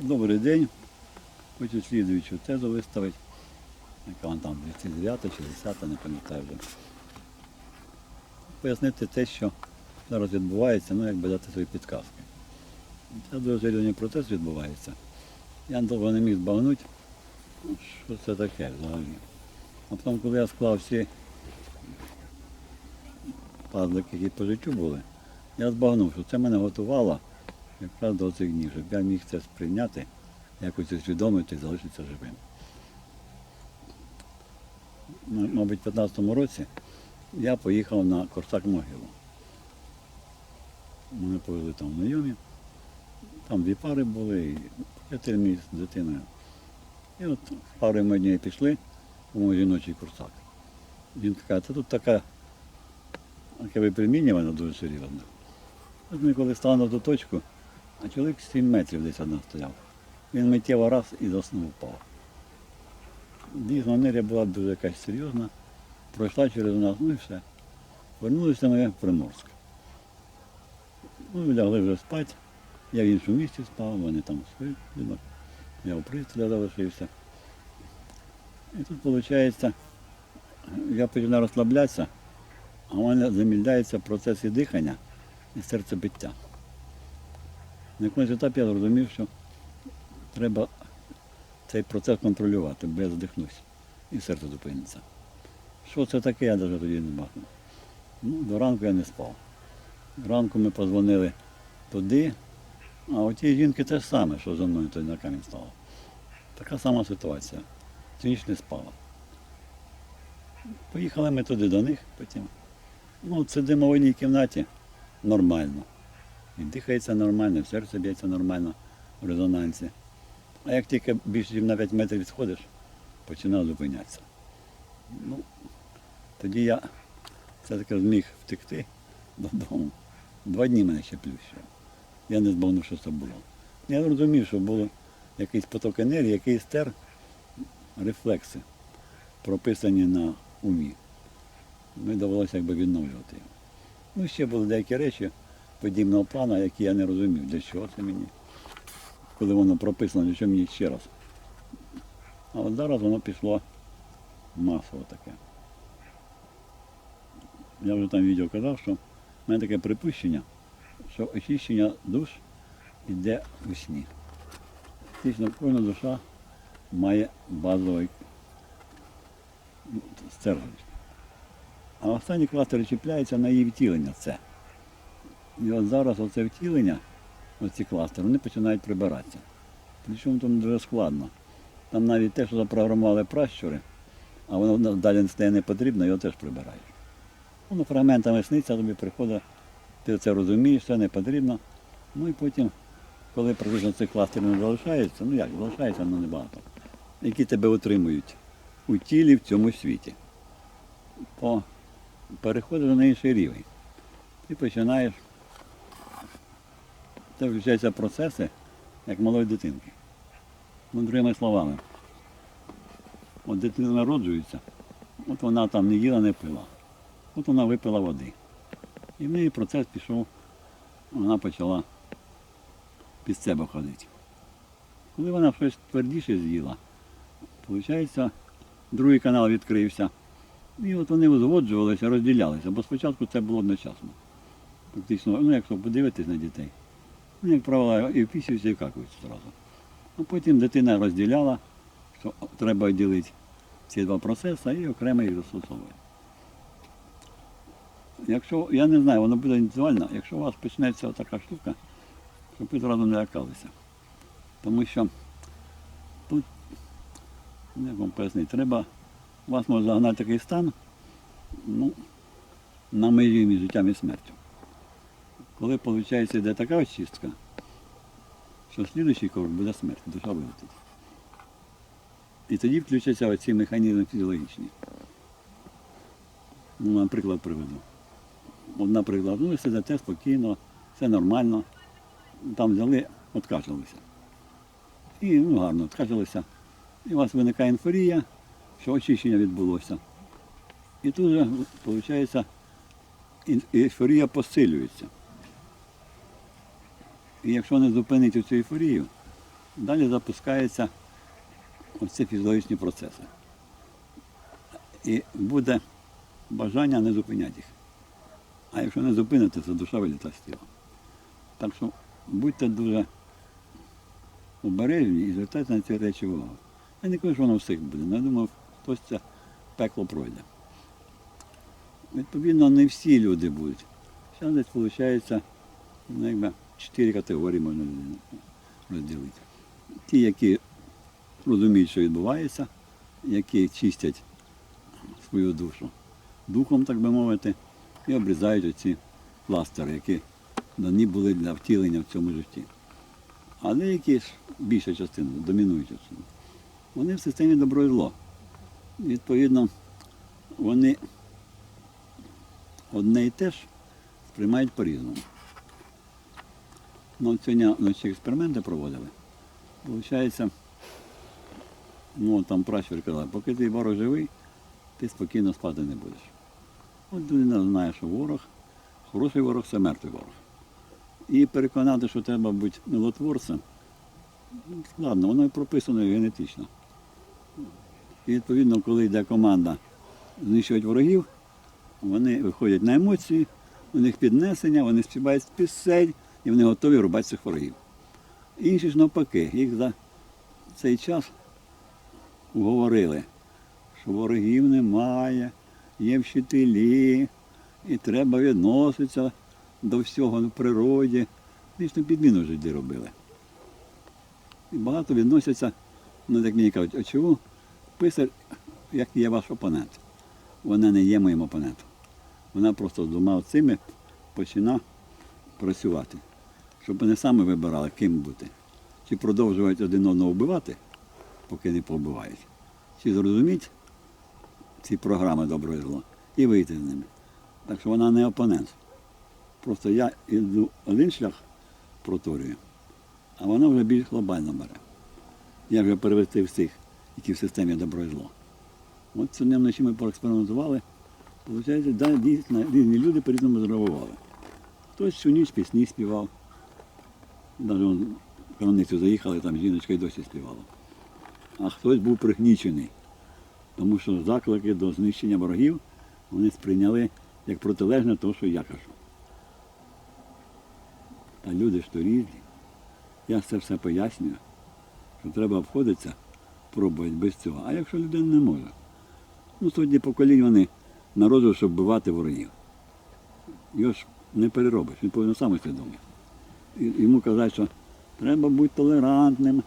Добрий день. Хочу слідуючу тезу виставити. Яка вона там 209 чи 10, не пам'ятаю вже. Пояснити те, що зараз відбувається, ну якби дати свої підказки. Це дуже серйозний процес відбувається. Я довго не міг збагнути, що це таке взагалі. А потім, коли я склав всі пазлики, які по життю були, я збагнув, що це мене готувало якраз до цих днів, щоб я міг це сприйняти, якось усвідомити і залишитися живим. Мабуть, в 15-му році я поїхав на Корсак могилу. Мене повезли там знайомі. Там дві пари були, і чотири місяці з дитиною. І от пари ми однієї пішли у мій жіночий курсак. Жінка каже, це тут така таке випромінювання дуже серйозне. От ми коли на ту точку, а чоловік 7 метрів десь одна стояв. Він миттєво раз і заснув впав. Дійсно, енергія була дуже якась серйозна, пройшла через нас, ну і все. Вернулися ми в Приморськ. Ну, лягли вже спати. Я в іншому місці спав, вони там будинок. я у приятеля залишився. І тут, виходить, я починаю розслаблятися, а у мене замідляється процес і дихання і серцебиття. На якомусь етапі я зрозумів, що треба цей процес контролювати, бо я задихнусь і серце зупиниться. Що це таке, я навіть тоді не бачив. Ну, до ранку я не спав. Ранку ми позвонили туди, а у тієї жінки те ж саме, що за мною тоді на камінь стало. Така сама ситуація. Цю ніч не спала. Поїхали ми туди до них потім. Ну, сидимо в одній кімнаті нормально. І дихається нормально, і серце б'ється нормально в резонансі. А як тільки більше ніж на 5 метрів відходиш, починає зупинятися. Ну, тоді я все-таки зміг втекти додому. Два дні мене ще плющило. Я не збагнув, що це було. Я розумів, що був якийсь поток енергії, який стер рефлекси, прописані на умі. Мені довелося якби відновлювати. Ну, ще були деякі речі подібного плану, які я не розумів, для чого це мені. Коли воно прописано, для чого мені ще раз. А от зараз воно пішло масово таке. Я вже там відео казав, що в мене таке припущення, що очищення душ йде у сні. Фактично кожна душа має базовий стержень. А останні кластери чіпляються на її втілення це. І от зараз оце втілення, оці кластери, вони починають прибиратися. Причому там дуже складно. Там навіть те, що запрограмували пращури, а воно далі стає не потрібно, його теж прибирають. Воно фрагментами сниться, тобі приходить, ти це розумієш, це не потрібно. Ну і потім, коли практично цих кластерів не залишається, ну як, залишається, але небагато, які тебе отримують у тілі в цьому світі. По переходиш на інший рівень. Ти починаєш, це включаються процеси, як малої дитинки. Ну, другими словами, от дитина народжується, от вона там не їла, не пила. От вона випила води. І в неї процес пішов, вона почала під себе ходити. Коли вона щось твердіше з'їла, виходить, другий канал відкрився. І от вони узгоджувалися, розділялися, бо спочатку це було одночасно. Фактично, ну якщо подивитись на дітей, ну, як правило, і впісюються, і вкакуються одразу. А потім дитина розділяла, що треба ділити ці два процеси і окремо їх застосовує. Якщо, я не знаю, воно буде індивідуально, якщо у вас почнеться така штука, щоб ви зразу не лякалися. Тому що тут, ну, як вам пояснити, треба, вас може загнати такий стан, ну, на межі між життям і смертю. Коли, виходить, йде така очистка, що слідуючий крок буде смерть, душа вилетить. І тоді включаться оці механізми фізіологічні. Ну, наприклад, приведу. От, наприклад, ну ви сидите спокійно, все нормально. Там взяли, откачалися. І ну, гарно откачалися. І у вас виникає інфорія, що очищення відбулося. І тут виходить, ейфорія посилюється. І якщо не зупинити цю ейфорію, Далі запускаються оці фізіологічні процеси. І буде бажання не зупиняти їх. А якщо не зупините, то душа вилітає з тіла. Так що будьте дуже обережні і звертайте на ці речі увагу. Я не кажу, що воно всіх буде, я думаю, хтось це пекло пройде. Відповідно, не всі люди будуть. Зараз виходить, ну, якби чотири категорії можна розділити. Ті, які розуміють, що відбувається, які чистять свою душу духом, так би мовити, і обрізають оці пластири, які дані були для втілення в цьому житті. А деякі ж більша частина, домінуюча частина, вони в системі добро і зло. Відповідно, вони одне і те ж сприймають по-різному. Ну, сьогодні вночі експерименти проводили. Получається, ну там пращур казав, поки твій ворог живий, ти спокійно спати не будеш. От людина знає, що ворог, хороший ворог це мертвий ворог. І переконати, що треба бути милотворцем, складно, воно і прописано генетично. І відповідно, коли йде команда знищувати ворогів, вони виходять на емоції, у них піднесення, вони співають пісень і вони готові рубати цих ворогів. Інші ж навпаки, їх за цей час уговорили, що ворогів немає, є вчителі, і треба відноситися до всього в природі. Вічну підміну в робили. І багато відносяться, ну як мені кажуть, а чому писар, як є ваш опонент? Вона не є моїм опонентом. Вона просто з двома цими почина працювати. Щоб вони самі вибирали, ким бути. Чи продовжувати один одного вбивати, поки не побивають, чи зрозуміти ці програми добро і зло і вийти з ними. Так що вона не опонент. Просто я йду один шлях проторюю, а вона вже більш глобально бере. Я вже перевести всіх, які в системі добро і зло. От сьогодні вночі ми проекспериментували. Получається, да, дійсно, різні люди по-різному зреагували. Хтось всю ніч пісні співав. Навіть в крамницю заїхали, там жіночка й досі співала. А хтось був пригнічений, тому що заклики до знищення ворогів вони сприйняли як протилежне того, що я кажу. Та люди ж то різні. Я це все пояснюю, що треба обходитися, пробувати без цього. А якщо людина не може, ну сотні поколінь вони народжують, щоб вбивати ворогів. Його ж не переробиш, він повинен сам усвідомити. Йому казати, що треба бути толерантним,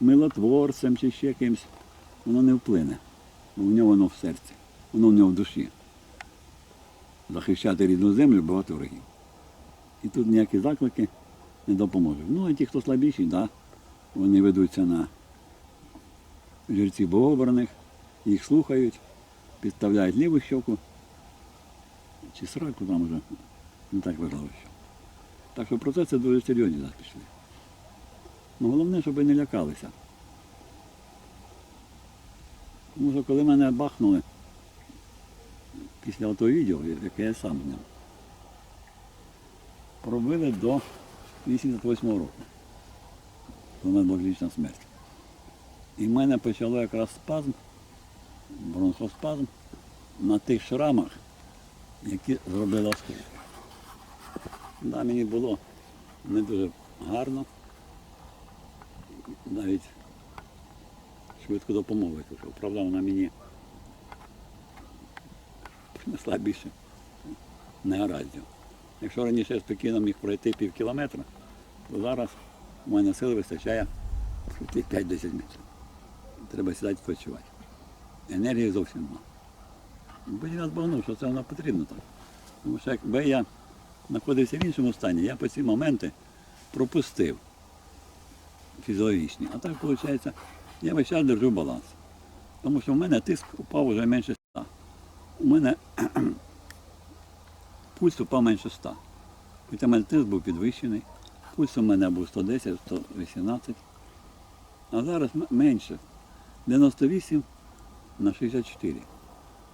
милотворцем чи ще кимось. Воно не вплине. В нього воно в серці, воно в нього в душі. Захищати рідну землю, вбивати ворогів. І тут ніякі заклики не допоможуть. Ну, а ті, хто слабіші, да, вони ведуться на жерців богобраних, їх слухають, підставляють ліву щоку чи сраку там вже не так важливо що. Так що процеси дуже серйозні зараз пішли. Ну, головне, щоб не лякалися. Тому що коли мене бахнули після того відео, яке я сам зняв, пробили до 88 року. У мене клінічна смерть. І в мене почало якраз спазм, бронхоспазм на тих шрамах, які зробили осколки. Да, мені було не дуже гарно. Навіть швидку допомогу викликав. Правда, вона мені принесла більше негараздів. Якщо раніше я спокійно міг пройти пів кілометра, то зараз у мене сили вистачає пройти 5-10 метрів. Треба сідати відпочивати. Енергії зовсім немає. Потім я збагнув, що це воно потрібно так. Тому що якби я знаходився в іншому стані, я по ці моменти пропустив фізіологічні. А так виходить, я весь час держу баланс. Тому що в мене тиск упав вже менше 100. У мене пульс упав менше 100. Хоча в мене тиск був підвищений. Пульс у мене був 110, 118. А зараз менше. 98 на 64.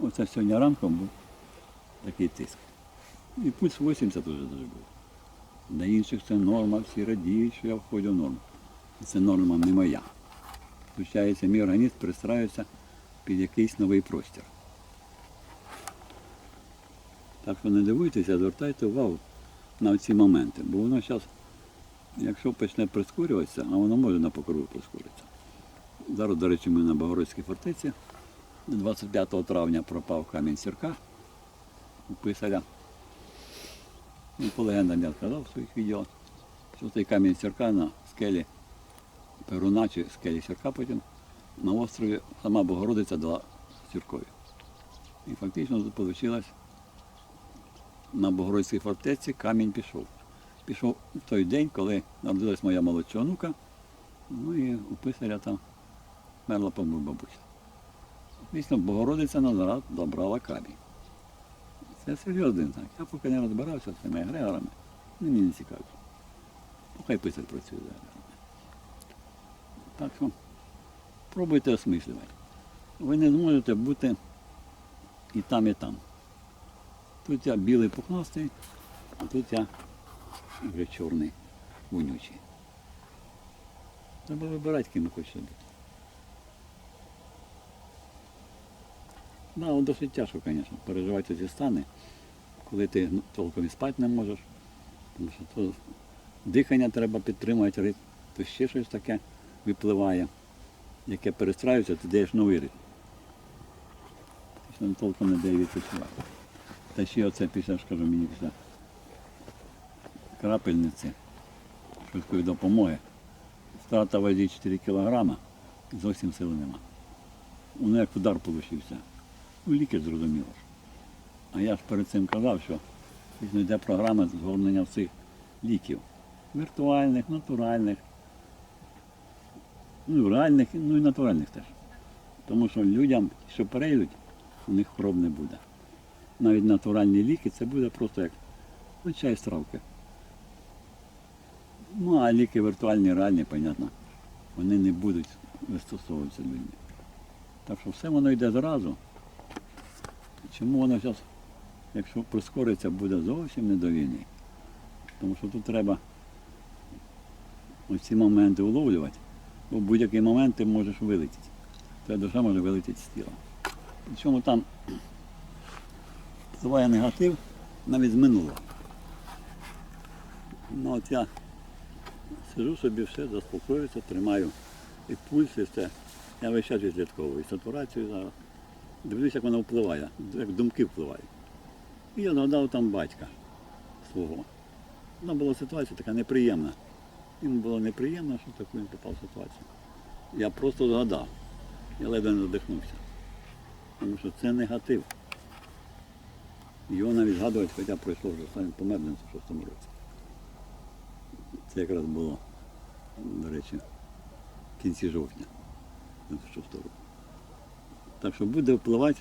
Оце сьогодні ранком був такий тиск. І пульс 80 вже був. Для інших це норма, всі радіють, що я входжу в норму. Це норма не моя. Включається, мій організм пристраюється під якийсь новий простір. Так що не дивуйтеся, звертайте увагу на ці моменти, бо воно зараз, якщо почне прискорюватися, а воно може на покрову прискоритися. Зараз, до речі, ми на Богородській фортеці 25 травня пропав камінь сірка у писаря. Ну, по легендам я сказав в своїх відео, що цей камінь сірка на скелі Перуна чи скелі сірка потім на острові сама Богородиця дала сіркові. І фактично вийшло на Богородській фортеці камінь пішов. Пішов в той день, коли народилась моя молодша онука, ну і у писаря там мерла по бабуся. Дійсно, Богородиця назад забрала камінь. Це серйозний знак. Я поки не розбирався з цими егрегорами, вони мені не цікаві. Хай писар працює з егрегорами. Так що пробуйте осмислювати. Ви не зможете бути і там, і там. Тут я білий пухнастий, а тут я вже чорний вонючий. Треба вибирати, ким ви хочете бути. Да, от досить тяжко, звісно, переживати ці стани, коли ти ну, толком і спати не можеш. Тому що то дихання треба підтримувати, ритм, то ще щось таке випливає, яке перестраюється, ти даєш новий ритм. Тобто толком не дає відпочивати. Та ще оце після, ж кажу, мені після крапельниці швидкої допомоги. Втрата вазі 4 кілограма, зовсім сили нема. Воно як удар получився. Лікар зрозуміло. ж. А я ж перед цим казав, що дійсно йде програма згорнення всіх ліків. Віртуальних, натуральних, ну, і реальних, ну і натуральних теж. Тому що людям, що перейдуть, у них хвороб не буде. Навіть натуральні ліки це буде просто як ну, чай з травки. Ну, а ліки віртуальні, реальні, понятно, вони не будуть вистосовуватися людьми. Так що все воно йде зразу. Чому воно зараз, якщо прискориться, буде зовсім не до війни? Тому що тут треба оці моменти уловлювати, бо в будь-який момент ти можеш вилетіти. Твоя душа може вилетіти з тіла. Причому там буває негатив навіть з минулого. Ну от я сижу собі, все, заспокоююся, тримаю і пульс, і все. Я весь час відслідковую сатурацію зараз. Дивлюсь, як вона впливає, як думки впливають. І я згадав там батька свого. Вона була ситуація така неприємна. Йому було неприємно, що таку він попав в ситуацію. Я просто згадав. Я ледве не задихнувся. Тому що це негатив. Його навіть згадувати, хоча пройшло вже сам помер в 96 році. Це якраз було, до речі, в кінці жовтня 96 року. Так що буде впливати,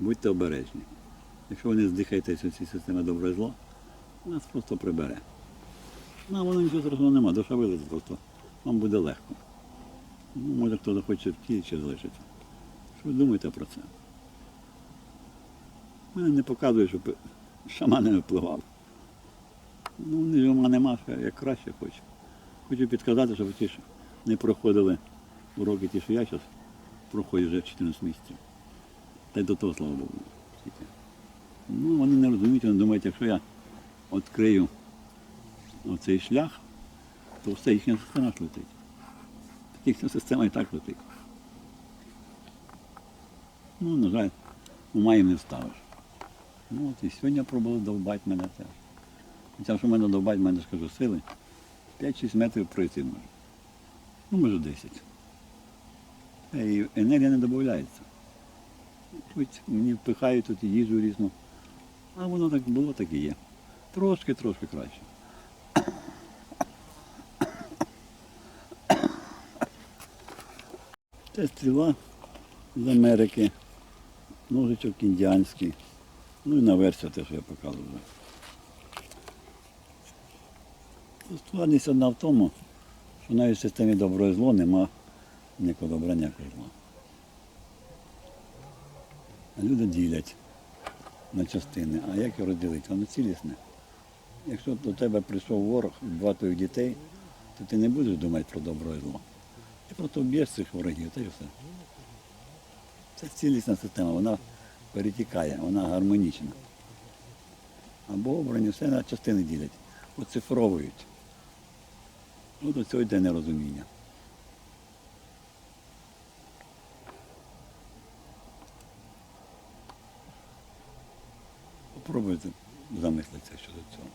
будьте обережні. Якщо ви не здихаєтесь у цій системі добре зло, нас просто прибере. Ну, воно нічого страшного нема, душа вилазить просто. Вам буде легко. Ну, може хто захоче втіти чи залишиться. Що ви думаєте про це? Мене не показує, що шамани не впливав. Ну, нема, нема, що я краще хочу. Хочу підказати, щоб ті, що не проходили уроки ті, що я зараз проходжу вже 14 місяців. Та й до того, слава Богу. Ну, вони не розуміють, вони думають, якщо я відкрию оцей шлях, то все їхня система летить. Їхня система і так летить. Ну, на жаль, ума їм не вставиш. Ну от і сьогодні пробували довбати мене теж. Хоча що мене довбать, мене ж кажу, сили. 5-6 метрів пройти може. Ну, може 10. І енергія не додається. Тут мені впихають тут їжу різну. А воно так було, так і є. Трошки, трошки краще. Це стріла з Америки, ножичок індіанський. Ну і на версію те, що я показував. Складність одна в тому, що навіть в системі добро і зло нема ніякого зла. А люди ділять на частини. А як його розділити? Воно цілісне. Якщо до тебе прийшов ворог, два твоїх дітей, то ти не будеш думати про добро і зло. Ти просто вб'єш цих ворогів, та й все. Це цілісна система, вона перетікає, вона гармонічна. Або обрані все на частини ділять, оцифровують. Ну, до цього йде нерозуміння. Попробуйте замислитися щодо цього.